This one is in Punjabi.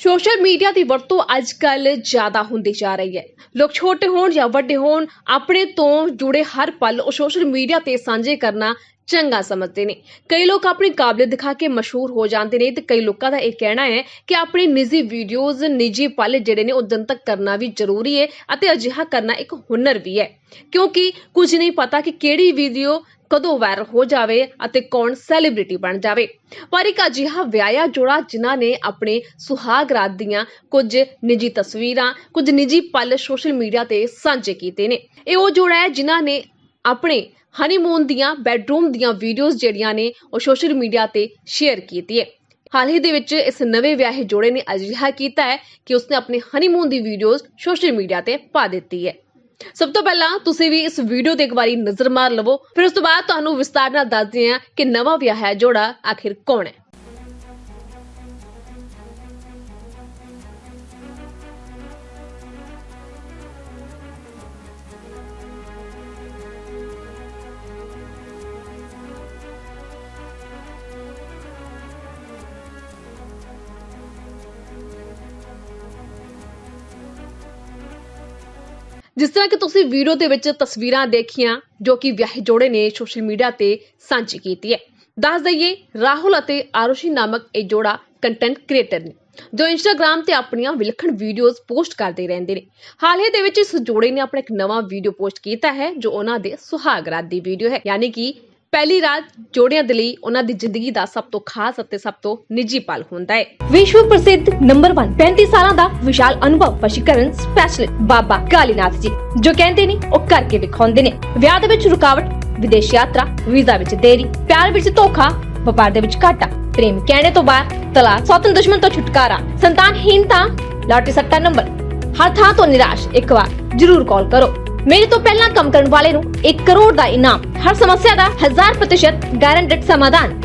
ਸੋਸ਼ਲ ਮੀਡੀਆ ਦੀ ਵਰਤੋਂ ਅੱਜ ਕੱਲ ਜ਼ਿਆਦਾ ਹੁੰਦੀ ਜਾ ਰਹੀ ਹੈ। ਲੋਕ ਛੋਟੇ ਹੋਣ ਜਾਂ ਵੱਡੇ ਹੋਣ, ਆਪਣੇ ਤੋਂ ਜੁੜੇ ਹਰ ਪਲ ਉਹ ਸੋਸ਼ਲ ਮੀਡੀਆ ਤੇ ਸਾਂਝੇ ਕਰਨਾ ਚੰਗਾ ਸਮਝਦੇ ਨੇ। ਕਈ ਲੋਕ ਆਪਣੀ ਕਾਬਲੀਅਤ ਦਿਖਾ ਕੇ ਮਸ਼ਹੂਰ ਹੋ ਜਾਂਦੇ ਨੇ ਤੇ ਕਈ ਲੋਕਾਂ ਦਾ ਇਹ ਕਹਿਣਾ ਹੈ ਕਿ ਆਪਣੀ ਨਿੱਜੀ ਵੀਡੀਓਜ਼ ਨਿੱਜੀ ਪਲ ਜਿਹੜੇ ਨੇ ਉਹ ਜਨਤਕ ਕਰਨਾ ਵੀ ਜ਼ਰੂਰੀ ਹੈ ਅਤੇ ਅਜਿਹਾ ਕਰਨਾ ਇੱਕ ਹੁਨਰ ਵੀ ਹੈ। ਕਿਉਂਕਿ ਕੁਝ ਨਹੀਂ ਪਤਾ ਕਿ ਕਿਹੜੀ ਵੀਡੀਓ ਕਦੋਂ ਵਾਇਰਲ ਹੋ ਜਾਵੇ ਅਤੇ ਕੌਣ ਸੈਲੀਬ੍ਰਿਟੀ ਬਣ ਜਾਵੇ। ਪਰ ਇੱਕ ਅਜਿਹਾ ਵਿਆਹਿਆ ਜੋੜਾ ਜਿਨ੍ਹਾਂ ਨੇ ਆਪਣੇ ਸੁਹਾਗ ਰਾਤ ਦੀਆਂ ਕੁਝ ਨਿੱਜੀ ਤਸਵੀਰਾਂ, ਕੁਝ ਨਿੱਜੀ ਪਲ ਸੋਸ਼ਲ ਮੀਡੀਆ ਤੇ ਸਾਂਝੇ ਕੀਤੇ ਨੇ। ਇਹ ਉਹ ਜੋੜਾ ਹੈ ਜਿਨ੍ਹਾਂ ਨੇ ਆਪਣੇ ਹਨੀਮੂਨ ਦੀਆਂ ਬੈਡਰੂਮ ਦੀਆਂ ਵੀਡੀਓਜ਼ ਜਿਹੜੀਆਂ ਨੇ ਉਹ ਸੋਸ਼ਲ ਮੀਡੀਆ ਤੇ ਸ਼ੇਅਰ ਕੀਤੀ ਹੈ। ਹਾਲ ਹੀ ਦੇ ਵਿੱਚ ਇਸ ਨਵੇਂ ਵਿਆਹੇ ਜੋੜੇ ਨੇ ਅਜਿਹਾ ਕੀਤਾ ਹੈ ਕਿ ਉਸਨੇ ਆਪਣੇ ਹਨੀਮੂਨ ਦੀ ਵੀਡੀਓਜ਼ ਸੋਸ਼ਲ ਮੀਡੀਆ ਤੇ ਪਾ ਦਿੱਤੀ ਹੈ। ਸਭ ਤੋਂ ਪਹਿਲਾਂ ਤੁਸੀਂ ਵੀ ਇਸ ਵੀਡੀਓ ਤੇ ਇੱਕ ਵਾਰੀ ਨਜ਼ਰ ਮਾਰ ਲਵੋ, ਫਿਰ ਉਸ ਤੋਂ ਬਾਅਦ ਤੁਹਾਨੂੰ ਵਿਸਤਾਰ ਨਾਲ ਦੱਸਦੇ ਹਾਂ ਕਿ ਨਵਾਂ ਵਿਆਹਿਆ ਜੋੜਾ ਆਖਿਰ ਕੌਣ ਹੈ। ਜਿਸ ਤਰ੍ਹਾਂ ਕਿ ਤੁਸੀਂ ਵੀਡੀਓ ਦੇ ਵਿੱਚ ਤਸਵੀਰਾਂ ਦੇਖੀਆਂ, ਜੋ ਕਿ ਵਿਆਹੇ ਜੋੜੇ ਨੇ ਸੋਸ਼ਲ ਮੀਡੀਆ ਤੇ ਸਾਂਝੀ ਕੀਤੀ ਹੈ। ਦੱਸ ਦਈਏ, ਰਾਹੁਲ ਅਤੇ ਆਰੁਸ਼ੀ ਨਾਮਕ ਇਹ ਜੋੜਾ ਕੰਟੈਂਟ ਕ੍ਰੀਏਟਰ ਨੇ, ਜੋ ਇੰਸਟਾਗ੍ਰam ਤੇ ਆਪਣੀਆਂ ਵਿਲੱਖਣ ਵੀਡੀਓਜ਼ ਪੋਸਟ ਕਰਦੇ ਰਹਿੰਦੇ ਨੇ। ਹਾਲ ਹੀ ਦੇ ਵਿੱਚ ਇਸ ਜੋੜੇ ਨੇ ਆਪਣਾ ਇੱਕ ਨਵਾਂ ਵੀਡੀਓ ਪੋਸਟ ਕੀਤਾ ਹੈ, ਜੋ ਉਹਨਾਂ ਦੇ ਸੁਹਾਗ ਰਾਤ ਦੀ ਵੀਡੀਓ ਹੈ। ਯਾਨੀ ਕਿ ਪਹਿਲੀ ਰਾਤ ਜੋੜਿਆਂ ਦੇ ਲਈ ਉਹਨਾਂ ਦੀ ਜ਼ਿੰਦਗੀ ਦਾ ਸਭ ਤੋਂ ਖਾਸ ਅਤੇ ਸਭ ਤੋਂ ਨਿੱਜੀ ਪਲ ਹੁੰਦਾ ਹੈ। ਵਿਸ਼ਵ ਪ੍ਰਸਿੱਧ ਨੰਬਰ 1 35 ਸਾਲਾਂ ਦਾ ਵਿਸ਼ਾਲ ਅਨੁਭਵ ਵਸ਼ੀਕਰਨ ਸਪੈਸ਼ਲਿਸਟ ਬਾਬਾ ਕਾਲੀਨਾਥ ਜੀ, ਜੋ ਕਹਿੰਦੇ ਨੇ ਉਹ ਕਰਕੇ ਵਿਖਾਉਂਦੇ ਨੇ। ਵਿਆਹ ਦੇ ਵਿੱਚ ਰੁਕਾਵਟ, ਵਿਦੇਸ਼ ਯਾਤਰਾ, ਵੀਜ਼ਾ ਵਿੱਚ ਦੇਰੀ, ਪਿਆਰ ਵਿੱਚ ਧੋਖਾ, ਵਪਾਰ ਦੇ ਵਿੱਚ ਘਾਟਾ, ਪ੍ਰੇਮ ਕਹਿਣੇ ਤੋਂ ਬਾਅਦ ਤਲਾਕ, ਸੌਤਨ ਦੁਸ਼ਮਣ ਤੋਂ ਛੁਟਕਾਰਾ ਸੰਤਾਨਹੀਨਤਾ ਲਾਟਰੀ ਸੱਟਾ ਨੰਬਰ। ਹਰ ਥਾਂ ਤੋਂ ਨਿਰਾਸ਼, ਇੱਕ ਵਾਰ ਜ਼ਰੂਰ ਕਾਲ ਕਰੋ। ਮੇਰੇ ਤੋਂ ਪਹਿਲਾਂ ਕੰਮ ਕਰਨ ਵਾਲੇ ਨੂੰ 1 ਕਰੋੜ ਦਾ ਇਨਾਮ ਹਰ ਸਮੱਸਿਆ ਦਾ 1000% ਗਾਰੰਟਡ ਸਮਾਧਾਨ